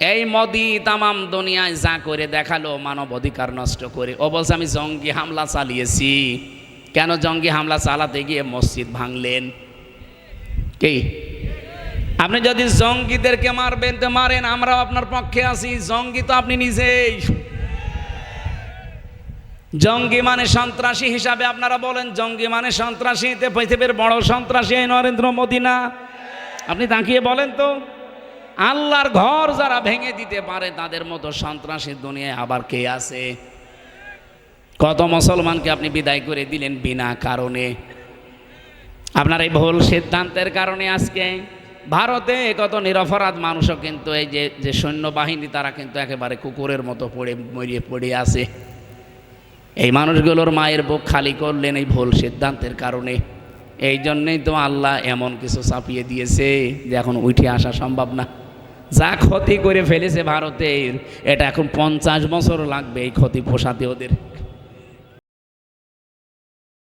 এই মোদি তামাম দুনিয়ায় যা করে দেখাল, মানব অধিকার নষ্ট করে। ও বলছে, আমি জঙ্গি হামলা চালিয়েছি। কেন জঙ্গি হামলা চালাতে গিয়ে মসজিদ ভাঙলেন? কি? আপনি যদি জঙ্গিদেরকে মারবেন, তো মারেন, আমরাও আপনার পক্ষে আছি। জঙ্গি তো আপনি নিজেই। জঙ্গি মানে সন্ত্রাসী হিসাবে আপনারা বলেন, জঙ্গি মানে সন্ত্রাসী। পৃথিবীর বড় সন্ত্রাসী নরেন্দ্র মোদী না? আপনি তাকিয়ে বলেন তো। আল্লাহর ঘর যারা ভেঙে দিতে পারে, তাদের মতো সন্ত্রাসী দুনিয়ায় আবার কে আছে? কত মুসলমানকে আপনি বিদায় করে দিলেন বিনা কারণে? আপনার এই ভুল সিদ্ধান্তের কারণে আজকে ভারতে কত নিরপরাধ মানুষও কিন্তু এই যে যে সৈন্যবাহিনী, তারা কিন্তু একেবারে কুকুরের মতো পড়ে, মরিয়ে পড়ে আছে। এই মানুষগুলোর মায়ের বুক খালি করলেন এই ভুল সিদ্ধান্তের কারণে। এই জন্যেই তো আল্লাহ এমন কিছু চাপিয়ে দিয়েছে যে এখন উঠে আসা সম্ভব না। যা ক্ষতি করে ফেলেছে ভারতের এটা এখন পঞ্চাশ বছর লাগবে এই ক্ষতি পোষাতে ওদের।